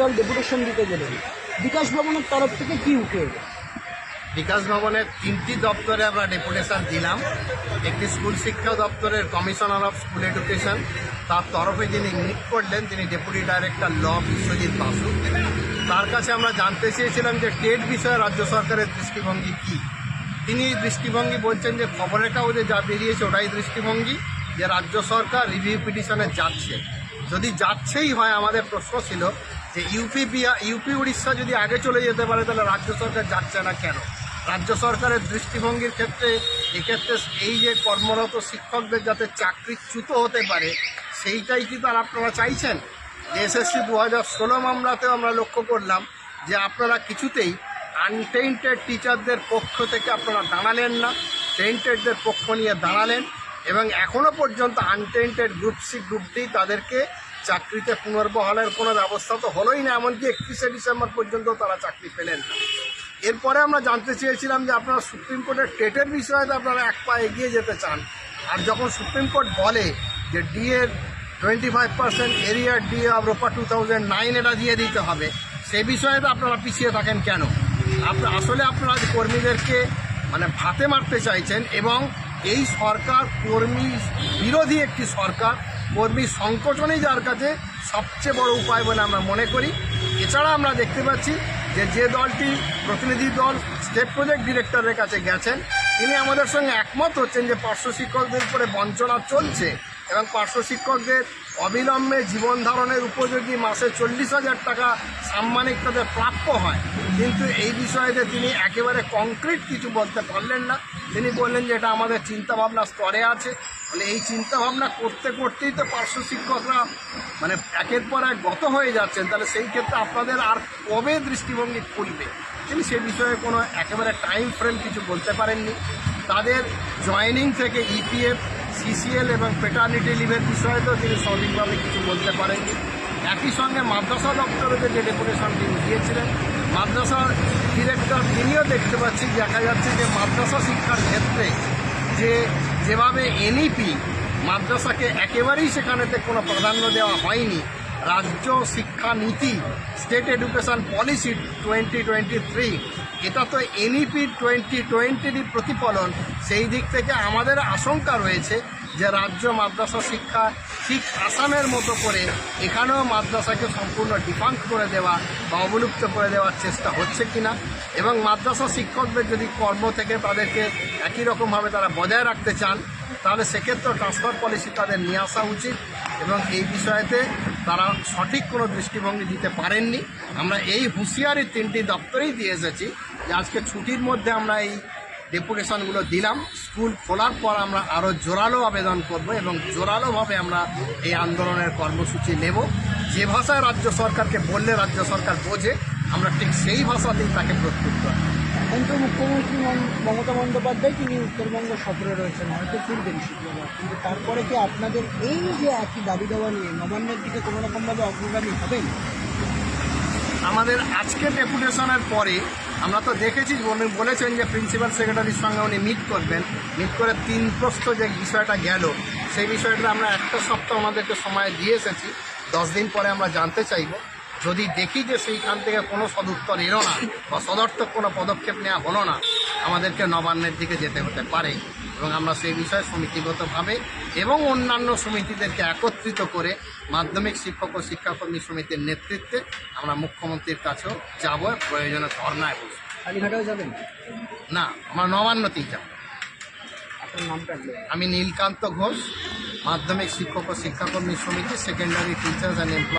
দল ডেপুটেশন দিতে বিকাশ ভবনের তরফ থেকে কি উঠে? বিকাশ ভবনের তিনটি দপ্তরে আমরা ডেপুটেশন দিলাম। একটি স্কুল শিক্ষা দপ্তরের কমিশনার অফ স্কুল এডুকেশন। তার তরফে যিনি মিট করলেন, তিনি deputy director law Biswajit Basu. তার কাছে আমরা জানতে চেয়েছিলাম যে টেট বিষয়ে রাজ্য সরকারের দৃষ্টিভঙ্গি কী? তিনি দৃষ্টিভঙ্গি বলছেন যে খবরের কাগজে যা বেরিয়েছে ওটাই দৃষ্টিভঙ্গি, যে রাজ্য সরকার রিভিউ পিটিশনে যাচ্ছে। যদি যাচ্ছেই হয়, আমাদের প্রশ্ন ছিল যে ইউপি ইউপি উড়িষ্যা যদি আগে চলে যেতে পারে, তাহলে রাজ্য সরকার যাচ্ছে না কেন? রাজ্য সরকারের দৃষ্টিভঙ্গির ক্ষেত্রে, এক্ষেত্রে এই যে কর্মরত শিক্ষকদের যাতে চাকরিচ্যুত হতে পারে, সেইটাই কি তার আপনারা চাইছেন? এসএসসি দু হাজার ষোলো মামলাতেও আমরা লক্ষ্য করলাম যে আপনারা কিছুতেই আনটেন্টেড টিচারদের পক্ষ থেকে আপনারা দাঁড়ালেন না টেন্টেডদের পক্ষ নিয়ে দাঁড়ালেন এবং এখনও পর্যন্ত untainted group C group D তাদেরকে চাকরিতে পুনর্বহালের কোনো ব্যবস্থা তো হলোই না, এমনকি একত্রিশে ডিসেম্বর পর্যন্ত তারা চাকরি পেলেন না। এরপরে আমরা জানতে চেয়েছিলাম যে আপনারা সুপ্রিম কোর্টের টেটের বিষয়ে আপনারা এক পা এগিয়ে যেতে চান। আর যখন সুপ্রিম কোর্ট বলে যে ডি এর twenty five percent arrear D of ROPA two thousand nine এটা দিয়ে দিতে হবে, সে বিষয়ে আপনারা পিছিয়ে থাকেন কেন? আপনার আসলে আপনারা কর্মীদেরকে মানে ভাতে মারতে চাইছেন এবং এই সরকার কর্মী বিরোধী একটি সরকার কর্মী সংকটনই যার কাছে সবচেয়ে বড় উপায় বলে আমরা মনে করি। এছাড়া আমরা দেখতে পাচ্ছি যে যে দলটি প্রতিনিধি দল স্টেট প্রজেক্ট ডিরেক্টরের কাছে গেছেন। তিনি আমাদের সঙ্গে একমত হচ্ছেন যে, পার্শ্ব শিক্ষকদের উপরে বঞ্চনা চলছে এবং পার্শ্ব শিক্ষকদের অবিলম্বে জীবন ধারণের উপযোগী মাসে চল্লিশ হাজার টাকা সাম্মানিক তাদের প্রাপ্য হয়। কিন্তু এই বিষয়েতে তিনি একেবারে কংক্রিট কিছু বলতে পারলেন না। তিনি বললেন যে, এটা আমাদের চিন্তাভাবনা স্তরে আছে। মানে এই চিন্তাভাবনা করতে করতেই তো পার্শ্ব শিক্ষকরা মানে একের পর এক গত হয়ে যাচ্ছেন, তাহলে সেই ক্ষেত্রে আপনাদের আর কবে দৃষ্টিভঙ্গি খুলবে? তিনি সে বিষয়ে কোনো একেবারে টাইম ফ্রেম কিছু বলতে পারেননি। তাদের জয়েনিং থেকে E ইপিএফ সিসিএল এবং পেটার্নিটি লিভের বিষয়ে তো তিনি সঠিকভাবে কিছু বলতে পারেননি। একই সঙ্গে মাদ্রাসা দপ্তরে যে ডেপুটেশন তিনি দিয়েছিলেন মাদ্রাসা ডিরেক্টর তিনিও দেখতে পাচ্ছি, দেখা যাচ্ছে যে মাদ্রাসা শিক্ষার ক্ষেত্রে যে যেভাবে এনইপি মাদ্রাসাকে একেবারেই সেখানেতে কোনো প্রাধান্য দেওয়া হয়নি রাজ্য শিক্ষা নীতি state education policy twenty twenty three এটা তো এনইপি টোয়েন্টি টোয়েন্টিরই প্রতিফলন। সেই দিক থেকে আমাদের আশঙ্কা রয়েছে যে রাজ্য মাদ্রাসা শিক্ষা ঠিক আসামের মতো করে এখানেও মাদ্রাসাকে সম্পূর্ণ ডিফাঙ্ক করে দেওয়া বা অবলুপ্ত করে দেওয়ার চেষ্টা হচ্ছে কিনা এবং মাদ্রাসা শিক্ষকদের যদি কর্ম থেকে তাদেরকে একই রকমভাবে তারা বজায় রাখতে চান তাহলে সেক্ষেত্রে ট্রান্সফার পলিসি তাদের নিয়ে আসা উচিত এবং এই বিষয়েতে তারা সঠিক কোনো দৃষ্টিভঙ্গি দিতে পারেননি। আমরা এই হুঁশিয়ারি তিনটি দপ্তরেই দিয়ে এসেছি যে আজকে ছুটির মধ্যে আমরা এই ডেপুটেশনগুলো দিলাম। স্কুল খোলার পর আমরা আরও জোরালো আবেদন করব এবং জোরালোভাবে আমরা এই আন্দোলনের কর্মসূচি নেব। যে ভাষায় রাজ্য সরকারকে বললে রাজ্য সরকার বোঝে আমরা ঠিক সেই ভাষাতেই তাকে প্রস্তুত করব এখন তো মুখ্যমন্ত্রী মমতা বন্দ্যোপাধ্যায় তিনি উত্তরবঙ্গ সফরে রয়েছেন হয়তো ফিরবেন শুক্রবার। কিন্তু তারপরে কি আপনাদের এই যে একই দাবি দেওয়া নিয়ে নবান্নের দিকে কোনো রকমভাবে অগ্রগামী হবেন? আমাদের আজকে ডেপুটেশনের পরে আমরা তো দেখেছি উনি বলেছেন যে প্রিন্সিপাল সেক্রেটারির সঙ্গে উনি মিট করবেন। মিট করে তিন প্রস্থ যে বিষয়টা গেল সেই বিষয়টা আমরা একটা সপ্তাহ আমাদেরকে সময় দিয়ে এসেছি। দশ দিন পরে আমরা জানতে চাইব। যদি দেখি যে সেইখান থেকে কোনো সদুত্তর এলো না বা সদর্থক কোনো পদক্ষেপ নেওয়া হলো না আমাদেরকে নবান্নের দিকে যেতে হতে পারে এবং আমরা সেই বিষয়ে সমিতিগতভাবে এবং অন্যান্য সমিতিদেরকে একত্রিত করে মাধ্যমিক শিক্ষক ও শিক্ষাকর্মী সমিতির নেতৃত্বে আমরা মুখ্যমন্ত্রীর কাছেও যাব প্রয়োজনে ধর্নায় বসব। কালীঘাটেও যাবেন? না আমরা নবান্নতেই যাব? আমি নীলকান্ত ঘোষ মাধ্যমিক শিক্ষক ও শিক্ষাকর্মী সমিতি সেকেন্ডারি টিচার্স অ্যান্ড